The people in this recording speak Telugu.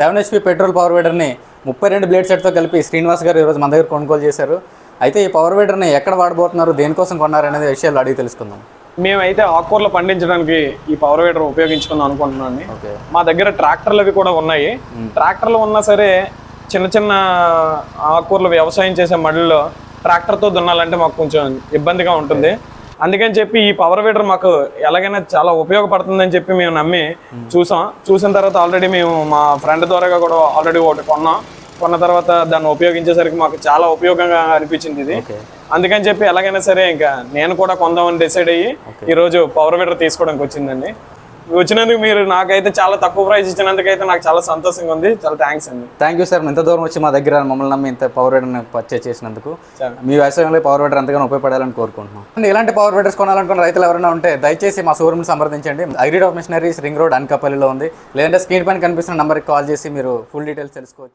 సెవెన్ హెచ్పి పెట్రోల్ పవర్ వీడర్ని ముప్పై రెండు బ్లేడ్ సెట్తో కలిపి శ్రీనివాస్ గారు ఈరోజు మన దగ్గర కొనుగోలు చేశారు. అయితే ఈ పవర్ వీడర్ని ఎక్కడ వాడబోతున్నారు? దేనికోసం కొన్నారు అనేది విషయాలు అడిగి తెలుసుకుందాం. మేమైతే ఆకుకూరలు పండించడానికి ఈ పవర్ వీడర్ ఉపయోగించుకుందాం అనుకుంటున్నాను మా దగ్గర ట్రాక్టర్లు అవి కూడా ఉన్నాయి. ట్రాక్టర్లు ఉన్నా సరే చిన్న చిన్న ఆకుకూరలు వ్యవసాయం చేసే మడుల్లో ట్రాక్టర్తో దున్నాలంటే మాకు కొంచెం ఇబ్బందిగా ఉంటుంది. అందుకని చెప్పి ఈ పవర్ వీడర్ మాకు ఎలాగైనా చాలా ఉపయోగపడుతుందని చెప్పి మేము నమ్మి చూసాం. చూసిన తర్వాత ఆల్రెడీ మేము మా ఫ్రెండ్ ద్వారా కూడా ఆల్రెడీ ఒకటి కొన్నాం. కొన్న తర్వాత దాన్ని ఉపయోగించేసరికి మాకు చాలా ఉపయోగంగా అనిపించింది ఇది. అందుకని చెప్పి ఎలాగైనా సరే ఇంకా నేను కూడా కొందామని డిసైడ్ అయ్యి ఈరోజు పవర్ వీడర్ తీసుకోవడానికి వచ్చిందండి. వచ్చినందుకు మీరు నాకైతే చాలా తక్కువ ప్రైస్ ఇచ్చినందుకైతే నాకు చాలా సంతోషంగా ఉంది. చాలా థ్యాంక్స్ అండి. థ్యాంక్ యూ సార్ ఇంత దూరం వచ్చి మా దగ్గర మమ్మల్ని నమ్మి ఇంత పవర్ వీడర్ని పర్చేస్ చేసినందుకు. మీ వ్యవసాయంలో పవర్ వీడర్ ఎంతగానో ఉపయోగపడాలని కోరుకుంటున్నాం. అండ్ ఇలాంటి పవర్ వీడర్స్ కొనాలనుకున్న రైతులు ఎవరైనా ఉంటే దయచేసి మా షోరూమ్ని సంప్రదించండి. అగ్రిడ్ ఆఫ్ మిషనరీస్ రింగ్ రోడ్ అనకాపల్లిలో ఉంది. లేదంటే స్క్రీన్ పైన కనిపిస్తున్న నెంబర్కి కాల్ చేసి మీరు ఫుల్ డీటెయిల్స్ తెలుసుకోవచ్చు.